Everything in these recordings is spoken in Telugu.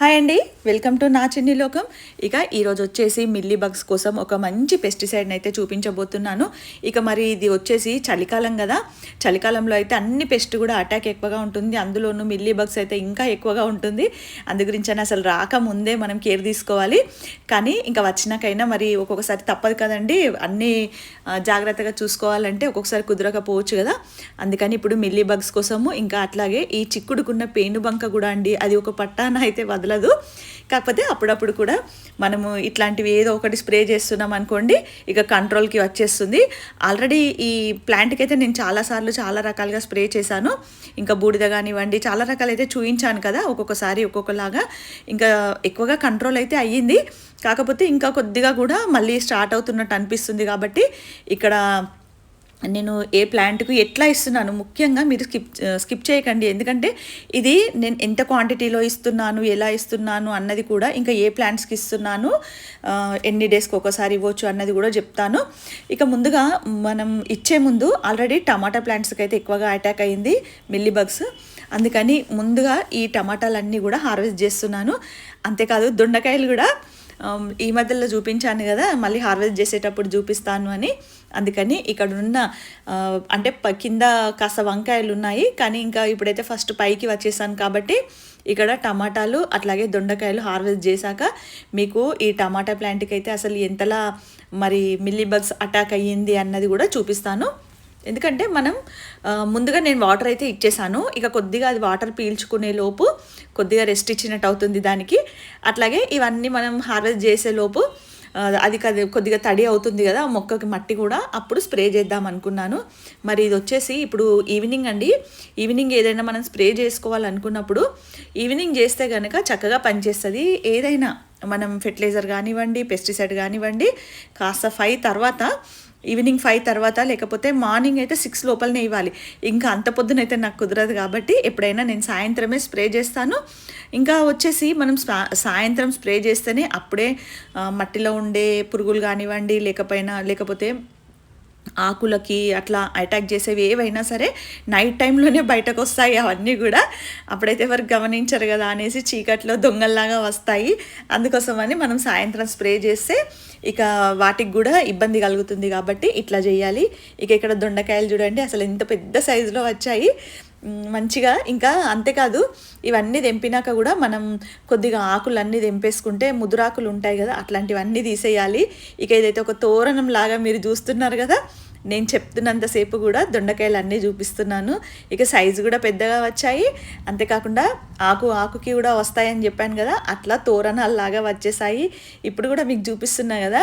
హాయ్ అండి వెల్కమ్ టు నా చిన్ని లోకం. ఇక ఈరోజు వచ్చేసి మిల్లీ బగ్స్ కోసం ఒక మంచి పెస్టిసైడ్ని అయితే చూపించబోతున్నాను. ఇక మరి ఇది వచ్చేసి చలికాలం కదా. చలికాలంలో అయితే అన్ని పెస్ట్ కూడా అటాక్ ఎక్కువగా ఉంటుంది. అందులోనూ మిల్లీ బగ్స్ అయితే ఇంకా ఎక్కువగా ఉంటుంది. అందు గురించి అని అసలు రాకముందే మనం కేర్ తీసుకోవాలి. కానీ ఇంకా వచ్చినాకైనా మరి ఒక్కొక్కసారి తప్పదు కదండి. అన్నీ జాగ్రత్తగా చూసుకోవాలంటే ఒక్కొక్కసారి కుదరకపోవచ్చు కదా. అందుకని ఇప్పుడు మిల్లీ బగ్స్ కోసము ఇంకా అట్లాగే ఈ చిక్కుడుకున్న పేను బంక కూడా అండి. అది ఒక పట్టాన అయితే వదలదు కాకపోతే అప్పుడప్పుడు కూడా మనము ఇట్లాంటివి ఏదో ఒకటి స్ప్రే చేస్తున్నాం అనుకోండి ఇక కంట్రోల్కి వచ్చేస్తుంది. ఆల్రెడీ ఈ ప్లాంట్కి అయితే నేను చాలాసార్లు చాలా రకాలుగా స్ప్రే చేశాను. ఇంకా బూడిద కానివ్వండి చాలా రకాలు అయితే చూయించాను కదా ఒక్కొక్కసారి ఒక్కొక్కలాగా. ఇంకా ఎక్కువగా కంట్రోల్ అయితే అయ్యింది. కాకపోతే ఇంకా కొద్దిగా కూడా మళ్ళీ స్టార్ట్ అవుతున్నట్టు అనిపిస్తుంది కాబట్టి ఇక్కడ నేను ఏ ప్లాంట్కు ఎట్లా ఇస్తున్నాను? ముఖ్యంగా మీరు స్కిప్ స్కిప్ చేయకండి. ఎందుకంటే ఇది నేను ఎంత క్వాంటిటీలో ఇస్తున్నాను? ఎలా ఇస్తున్నాను? అన్నది కూడా ఇంకా ఏ ప్లాంట్స్కి ఇస్తున్నాను? ఎన్ని డేస్కి ఒకసారి ఇవ్వచ్చు? అన్నది కూడా చెప్తాను. ఇక ముందుగా మనం ఇచ్చే ముందు ఆల్రెడీ టమాటా ప్లాంట్స్కి అయితే ఎక్కువగా అటాక్ అయింది మిల్లీ బగ్స్ అందుకని ముందుగా ఈ టమాటాలన్నీ కూడా హార్వెస్ట్ చేస్తున్నాను. అంతేకాదు దొండకాయలు కూడా ఈ మధ్యలో చూపించాను కదా మళ్ళీ హార్వెస్ట్ చేసేటప్పుడు చూపిస్తాను అని. అందుకని ఇక్కడ ఉన్న అంటే కింద కాస్త వంకాయలు ఉన్నాయి కానీ ఇంకా ఇప్పుడైతే ఫస్ట్ పైకి వచ్చేసాను కాబట్టి ఇక్కడ టమాటాలు అట్లాగే దొండకాయలు హార్వెస్ట్ చేశాక మీకు ఈ టమాటా ప్లాంట్కి అయితే అసలు ఎంతలా మరి మిల్లీ బగ్స్ అటాక్ అయ్యింది అన్నది కూడా చూపిస్తాను. ఎందుకంటే మనం ముందుగా నేను వాటర్ అయితే ఇచ్చేసాను. ఇక కొద్దిగా అది వాటర్ పీల్చుకునే లోపు కొద్దిగా రెస్ట్ ఇచ్చినట్టు అవుతుంది దానికి. అట్లాగే ఇవన్నీ మనం హార్వెస్ట్ చేసే లోపు అది కది కొద్దిగా తడి అవుతుంది కదా ఆ మొక్కకి మట్టి కూడా అప్పుడు స్ప్రే చేద్దాం అనుకున్నాను. మరి ఇది వచ్చేసి ఇప్పుడు ఈవినింగ్ అండి. ఈవినింగ్ ఏదైనా మనం స్ప్రే చేసుకోవాలనుకున్నప్పుడు ఈవినింగ్ చేస్తే కనుక చక్కగా పనిచేస్తుంది. ఏదైనా మనం ఫెర్టిలైజర్ కానివ్వండి పెస్టిసైడ్ కానివ్వండి కాస్త ఫైవ్ తర్వాత ఈవినింగ్ ఫైవ్ తర్వాత లేకపోతే మార్నింగ్ అయితే సిక్స్ లోపలనే ఇవ్వాలి. ఇంకా అంత పొద్దునైతే నాకు కుదరదు కాబట్టి ఎప్పుడైనా నేను సాయంత్రమే స్ప్రే చేస్తాను. ఇంకా వచ్చేసి మనం సాయంత్రం స్ప్రే చేస్తేనే అప్పుడే మట్టిలో ఉండే పురుగులు కానివ్వండి లేకపోయినా లేకపోతే ఆకులకి అట్లా అటాక్ చేసేవి ఏవైనా సరే నైట్ టైంలోనే బయటకు వస్తాయి అవన్నీ కూడా. అప్పుడైతే ఎవరు గమనించరు కదా అనేసి చీకట్లో దొంగల్లాగా వస్తాయి. అందుకోసమని మనం సాయంత్రం స్ప్రే చేస్తే ఇక వాటికి కూడా ఇబ్బంది కలుగుతుంది కాబట్టి ఇట్లా చేయాలి. ఇక ఇక్కడ దొండకాయలు చూడండి అసలు ఎంత పెద్ద సైజులో వచ్చాయి. మంచిగా. ఇంకా అంతేకాదు ఇవన్నీ తెంపినాక కూడా మనం కొద్దిగా ఆకులన్నీ తెంపేసుకుంటే ముదురాకులు ఉంటాయి కదా అట్లాంటివన్నీ తీసేయాలి. ఇక ఇదైతే ఒక తోరణం లాగా మీరు చూస్తున్నారు కదా నేను చెప్తున్నంతసేపు కూడా దొండకాయలు అన్నీ చూపిస్తున్నాను. ఇక సైజు కూడా పెద్దగా వచ్చాయి. అంతేకాకుండా ఆకు ఆకుకి కూడా వస్తాయని చెప్పాను కదా అట్లా తోరణాలు లాగా వచ్చేసాయి. ఇప్పుడు కూడా మీకు చూపిస్తున్నా కదా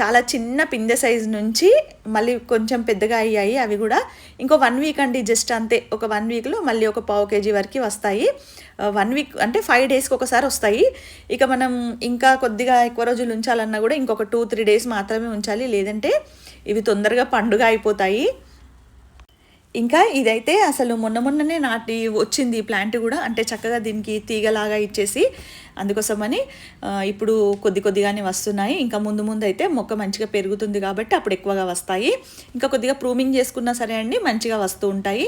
చాలా చిన్న పిందె సైజు నుంచి మళ్ళీ కొంచెం పెద్దగా అయ్యాయి. అవి కూడా ఇంకో వన్ వీక్ అండి జస్ట్ అంతే. ఒక వన్ వీక్లో మళ్ళీ ఒక పావు కేజీ వరకు వస్తాయి. వన్ వీక్ అంటే ఫైవ్ డేస్కి ఒకసారి వస్తాయి. ఇక మనం ఇంకా కొద్దిగా ఎక్కువ రోజులు ఉంచాలన్నా కూడా ఇంకొక టూ త్రీ డేస్ మాత్రమే ఉంచాలి. లేదంటే ఇవి తొందరగా పండుగ అయిపోతాయి. ఇంకా ఇదైతే అసలు మొన్న మొన్ననే నాటి వచ్చింది ఈ ప్లాంట్ కూడా. అంటే చక్కగా దీనికి తీగలాగా ఇచ్చేసి అందుకోసమని ఇప్పుడు కొద్ది కొద్దిగానే వస్తున్నాయి. ఇంకా ముందు ముందు అయితే మొక్క మంచిగా పెరుగుతుంది కాబట్టి అప్పుడు ఎక్కువగా వస్తాయి. ఇంకా కొద్దిగా ప్రూమింగ్ చేసుకున్నా సరే అండి మంచిగా వస్తూ ఉంటాయి.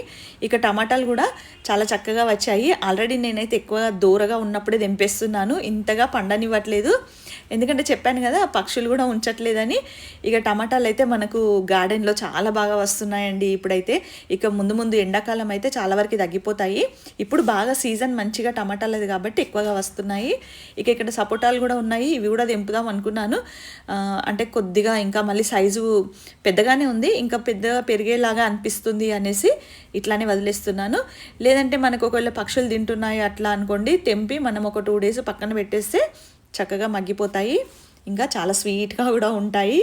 ఇక టమాటాలు కూడా చాలా చక్కగా వచ్చాయి. ఆల్రెడీ నేనైతే ఎక్కువగా దూరగా ఉన్నప్పుడే తెంపేస్తున్నాను. ఇంతగా పండనివ్వట్లేదు. ఎందుకంటే చెప్పాను కదా పక్షులు కూడా ఉంచట్లేదని. ఇక టమాటాలు అయితే మనకు గార్డెన్లో చాలా బాగా వస్తున్నాయండి ఇప్పుడైతే. ఇక ముందు ముందు ఎండాకాలం అయితే చాలా వరకు తగ్గిపోతాయి. ఇప్పుడు బాగా సీజన్ మంచిగా టమాటాలది కాబట్టి ఎక్కువగా వస్తున్నాయి. ఇక ఇక్కడ సపోటాలు కూడా ఉన్నాయి. ఇవి కూడా తెంపుదాం అనుకున్నాను. అంటే కొద్దిగా ఇంకా మళ్ళీ సైజు పెద్దగానే ఉంది. ఇంకా పెద్దగా పెరిగేలాగా అనిపిస్తుంది అనేసి ఇట్లానే వదిలేస్తున్నాను. లేదంటే మనకు ఒకవేళ పక్షులు తింటున్నాయి అట్లా అనుకోండి తెంపి మనం ఒక టూ డేస్ పక్కన పెట్టేస్తే చక్కగా మగ్గిపోతాయి. ఇంకా చాలా స్వీట్గా కూడా ఉంటాయి.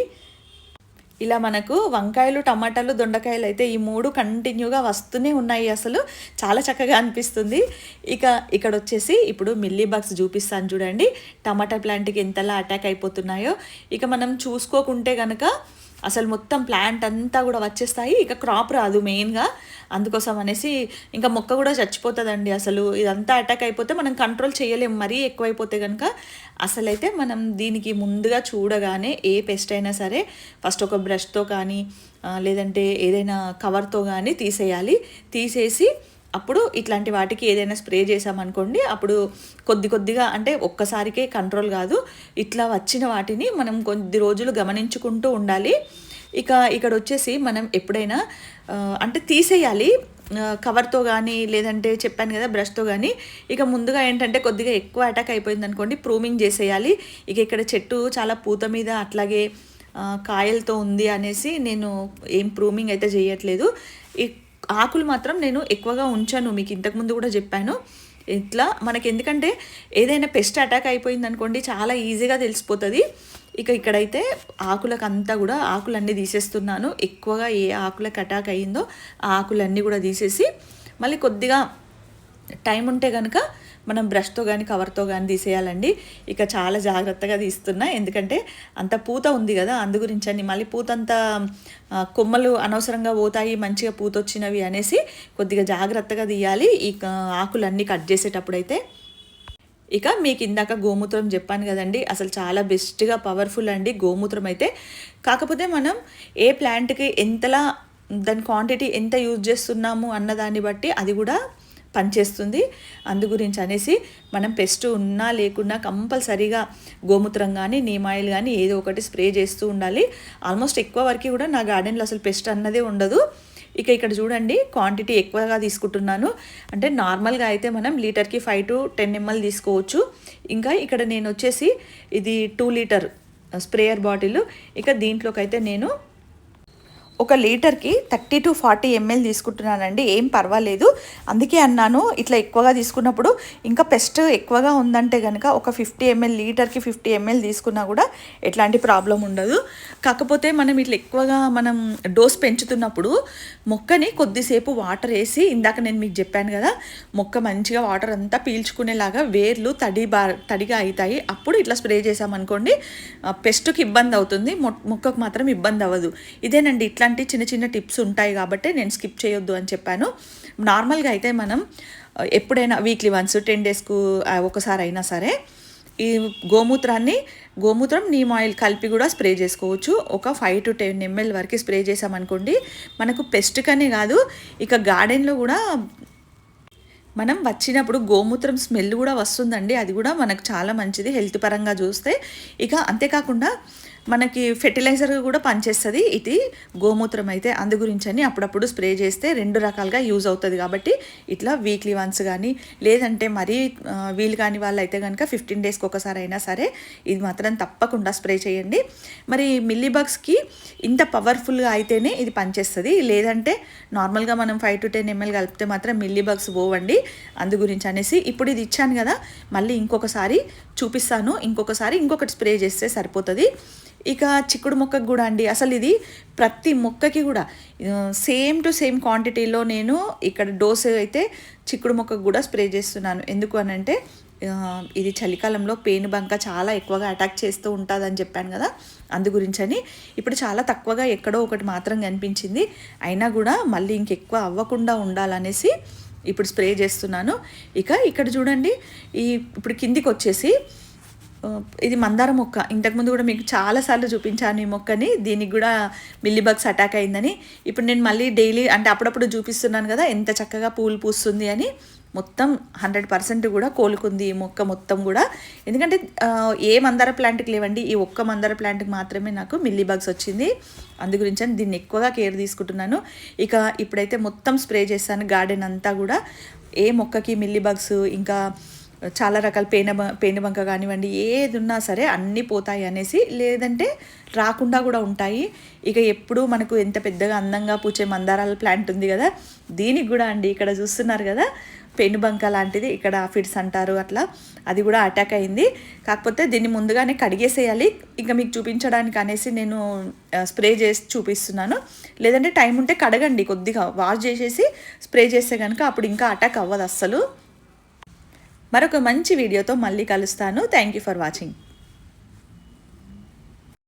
ఇలా మనకు వంకాయలు టమాటాలు దొండకాయలు అయితే ఈ మూడు కంటిన్యూగా వస్తూనే ఉన్నాయి అసలు. చాలా చక్కగా అనిపిస్తుంది. ఇక ఇక్కడ వచ్చేసి ఇప్పుడు మిల్లీ బాక్స్ చూపిస్తాను చూడండి. టమాటా ప్లాంట్కి ఎంతలా అటాక్ అయిపోతున్నాయో. ఇక మనం చూసుకోకుంటే కనుక అసలు మొత్తం ప్లాంట్ అంతా కూడా వచ్చేస్తాయి. ఇక క్రాప్ రాదు మెయిన్గా అందుకోసం అనేసి ఇంకా మొక్క కూడా చచ్చిపోతుందండి అసలు. ఇదంతా అటాక్ అయిపోతే మనం కంట్రోల్ చేయలేం. మరీ ఎక్కువైపోతే కనుక అసలైతే మనం దీనికి ముందుగా చూడగానే ఏ పెస్ట్ అయినా సరే ఫస్ట్ ఒక బ్రష్తో కానీ లేదంటే ఏదైనా కవర్తో కానీ తీసేయాలి. తీసేసి అప్పుడు ఇట్లాంటి వాటికి ఏదైనా స్ప్రే చేసామనుకోండి అప్పుడు కొద్ది కొద్దిగా అంటే ఒక్కసారికే కంట్రోల్ కాదు. ఇట్లా వచ్చిన వాటిని మనం కొద్ది రోజులు గమనించుకుంటూ ఉండాలి. ఇక ఇక్కడ వచ్చేసి మనం ఎప్పుడైనా అంటే తీసేయాలి. కవర్తో కానీ లేదంటే చెప్పాను కదా బ్రష్తో కానీ ఇక ముందుగా ఏంటంటే కొద్దిగా ఎక్కువ అటాక్ అయిపోయింది అనుకోండి ప్రూమింగ్ చేసేయాలి. ఇక ఇక్కడ చెట్టు చాలా పూత మీద అట్లాగే కాయలతో ఉంది అనేసి నేను ఏం ప్రూమింగ్ అయితే చేయట్లేదు. ఆకులు మాత్రం నేను ఎక్కువగా ఉంచాను మీకు ఇంతకుముందు కూడా చెప్పాను. ఇట్లా మనకి ఎందుకంటే ఏదైనా పెస్ట్ అటాక్ అయిపోయింది అనుకోండి చాలా ఈజీగా తెలిసిపోతుంది. ఇక ఇక్కడైతే ఆకులకంతా కూడా ఆకులన్నీ తీసేస్తున్నాను. ఎక్కువగా ఏ ఆకులకు అటాక్ అయ్యిందో ఆ ఆకులన్నీ కూడా తీసేసి మళ్ళీ కొద్దిగా టైం ఉంటే కనుక మనం బ్రష్తో కానీ కవర్తో కానీ తీసేయాలండి. ఇక చాలా జాగ్రత్తగా తీస్తున్నా. ఎందుకంటే అంత పూత ఉంది కదా అందు గురించి అని మళ్ళీ పూత అంతా కొమ్మలు అనవసరంగా పోతాయి మంచిగా పూత వచ్చినవి అనేసి కొద్దిగా జాగ్రత్తగా తీయాలి. ఈ ఆకులన్నీ కట్ చేసేటప్పుడైతే. ఇక మీకు ఇందాక గోమూత్రం చెప్పాను కదండి అసలు చాలా బెస్ట్గా పవర్ఫుల్ అండి గోమూత్రం అయితే. కాకపోతే మనం ఏ ప్లాంట్కి ఎంతలా దాని క్వాంటిటీ ఎంత యూజ్ చేస్తున్నాము అన్నదాన్ని బట్టి అది కూడా పనిచేస్తుంది. అందు గురించి అనేసి మనం పెస్ట్ ఉన్నా లేకున్నా కంపల్సరీగా గోమూత్రం కానీ నీమ్ ఆయిల్ కానీ ఏదో ఒకటి స్ప్రే చేస్తూ ఉండాలి. ఆల్మోస్ట్ ఎక్కువ వరకు కూడా నా గార్డెన్లో అసలు పెస్ట్ అన్నదే ఉండదు. ఇక ఇక్కడ చూడండి క్వాంటిటీ ఎక్కువగా తీసుకుంటున్నాను. అంటే నార్మల్గా అయితే మనం లీటర్కి ఫైవ్ టు టెన్ ఎంఎల్ తీసుకోవచ్చు. ఇంకా ఇక్కడ నేను వచ్చేసి ఇది టూ లీటర్ స్ప్రేయర్ బాటిల్. ఇక దీంట్లోకి అయితే నేను ఒక లీటర్కి థర్టీ టు ఫార్టీ ఎంఎల్ తీసుకుంటున్నానండి. ఏం పర్వాలేదు. అందుకే అన్నాను ఇట్లా ఎక్కువగా తీసుకున్నప్పుడు ఇంకా పెస్ట్ ఎక్కువగా ఉందంటే కనుక ఒక ఫిఫ్టీ ఎంఎల్ లీటర్కి ఫిఫ్టీ ఎంఎల్ తీసుకున్నా కూడా ఎట్లాంటి ప్రాబ్లం ఉండదు. కాకపోతే మనం ఇట్లా ఎక్కువగా మనం డోస్ పెంచుతున్నప్పుడు మొక్కని కొద్దిసేపు వాటర్ వేసి ఇందాక నేను మీకు చెప్పాను కదా మొక్క మంచిగా వాటర్ అంతా పీల్చుకునేలాగా వేర్లు తడి బా తడిగా అవుతాయి అప్పుడు ఇట్లా స్ప్రే చేసామనుకోండి పెస్ట్కి ఇబ్బంది అవుతుంది. మొక్కకు మాత్రం ఇబ్బంది అవ్వదు. ఇదేనండి ఇట్లా ఇట్లాంటి చిన్న చిన్న టిప్స్ ఉంటాయి కాబట్టి నేను స్కిప్ చేయొద్దు అని చెప్పాను. నార్మల్గా అయితే మనం ఎప్పుడైనా వీక్లీ వన్స్ టెన్ డేస్కు ఒకసారి అయినా సరే ఈ గోమూత్రాన్ని గోమూత్రం నీమ్ ఆయిల్ కలిపి కూడా స్ప్రే చేసుకోవచ్చు. ఒక ఫైవ్ టు టెన్ ఎంఎల్ వరకు స్ప్రే చేసామనుకోండి మనకు పెస్ట్కనే కాదు ఇక గార్డెన్లో కూడా మనం వచ్చినప్పుడు గోమూత్రం స్మెల్ కూడా వస్తుందండి. అది కూడా మనకు చాలా మంచిది హెల్త్ పరంగా చూస్తే. ఇక అంతేకాకుండా మనకి ఫెర్టిలైజర్ కూడా పనిచేస్తుంది. ఇది గోమూత్రం అయితే అందు గురించి అని అప్పుడప్పుడు స్ప్రే చేస్తే రెండు రకాలుగా యూజ్ అవుతుంది కాబట్టి ఇట్లా వీక్లీ వన్స్ కానీ లేదంటే మరీ వీలు కాని వాళ్ళు అయితే కనుక ఫిఫ్టీన్ డేస్కి ఒకసారి అయినా సరే ఇది మాత్రం తప్పకుండా స్ప్రే చేయండి. మరి మిల్లీబగ్స్కి ఇంత పవర్ఫుల్గా అయితేనే ఇది పనిచేస్తుంది. లేదంటే నార్మల్గా మనం ఫైవ్ టు టెన్ ఎంఎల్ కలిపితే మాత్రం మిల్లీబగ్స్ పోవండి అందు గురించి అనేసి ఇప్పుడు ఇది ఇచ్చాను కదా మళ్ళీ ఇంకొకసారి చూపిస్తాను. ఇంకొకసారి ఇంకొకటి స్ప్రే చేస్తే సరిపోతుంది. ఇక చిక్కుడు మొక్కకు కూడా అండి. అసలు ఇది ప్రతి మొక్కకి కూడా సేమ్ టు సేమ్ క్వాంటిటీలో నేను ఇక్కడ డోస్ అయితే చిక్కుడు మొక్కకు కూడా స్ప్రే చేస్తున్నాను. ఎందుకు అని అంటే ఇది చలికాలంలో పేను బంక చాలా ఎక్కువగా అటాక్ చేస్తూ ఉంటుందని చెప్పాను కదా అందు గురించని. ఇప్పుడు చాలా తక్కువగా ఎక్కడో ఒకటి మాత్రం కనిపించింది. అయినా కూడా మళ్ళీ ఇంకెక్కువ అవ్వకుండా ఉండాలనేసి ఇప్పుడు స్ప్రే చేస్తున్నాను. ఇక ఇక్కడ చూడండి ఈ ఇప్పుడు కిందికి వచ్చేసి ఇది మందార మొక్క. ఇంతకుముందు కూడా మీకు చాలాసార్లు చూపించాను ఈ మొక్కని. దీనికి కూడా మిల్లీబగ్స్ అటాక్ అయిందని. ఇప్పుడు నేను మళ్ళీ డైలీ అంటే అప్పుడప్పుడు చూపిస్తున్నాను కదా ఎంత చక్కగా పూలు పూస్తుంది అని. మొత్తం హండ్రెడ్ పర్సెంట్ కూడా కోలుకుంది ఈ మొక్క మొత్తం కూడా. ఎందుకంటే ఏ మందార ప్లాంట్కి లేవండి ఈ ఒక్క మందార ప్లాంట్కి మాత్రమే నాకు మిల్లీ బగ్స్ వచ్చింది. అందు గురించి అని దీన్ని ఎక్కువగా కేర్ తీసుకుంటున్నాను. ఇక ఇప్పుడైతే మొత్తం స్ప్రే చేస్తాను గార్డెన్ అంతా కూడా. ఏ మొక్కకి మిల్లీ బగ్స్ ఇంకా చాలా రకాల పేన పేనుబంక కానివ్వండి ఏది ఉన్నా సరే అన్నీ పోతాయి అనేసి లేదంటే రాకుండా కూడా ఉంటాయి. ఇక ఎప్పుడు మనకు ఎంత పెద్దగా అందంగా పూచే మందారాల ప్లాంట్ ఉంది కదా దీనికి కూడా అండి ఇక్కడ చూస్తున్నారు కదా పెనుబంక లాంటిది ఇక్కడ ఫిట్స్ అంటారు అట్లా అది కూడా అటాక్ అయింది. కాకపోతే దీన్ని ముందుగానే కడిగేసేయాలి. ఇంకా మీకు చూపించడానికి అనేసి నేను స్ప్రే చేసి చూపిస్తున్నాను. లేదంటే టైం ఉంటే కడగండి కొద్దిగా వాష్ చేసేసి స్ప్రే చేస్తే కనుక అప్పుడు ఇంకా అటాక్ అవ్వదు అస్సలు. మరొక మంచి వీడియోతో మళ్ళీ కలుస్తాను. Thank you for watching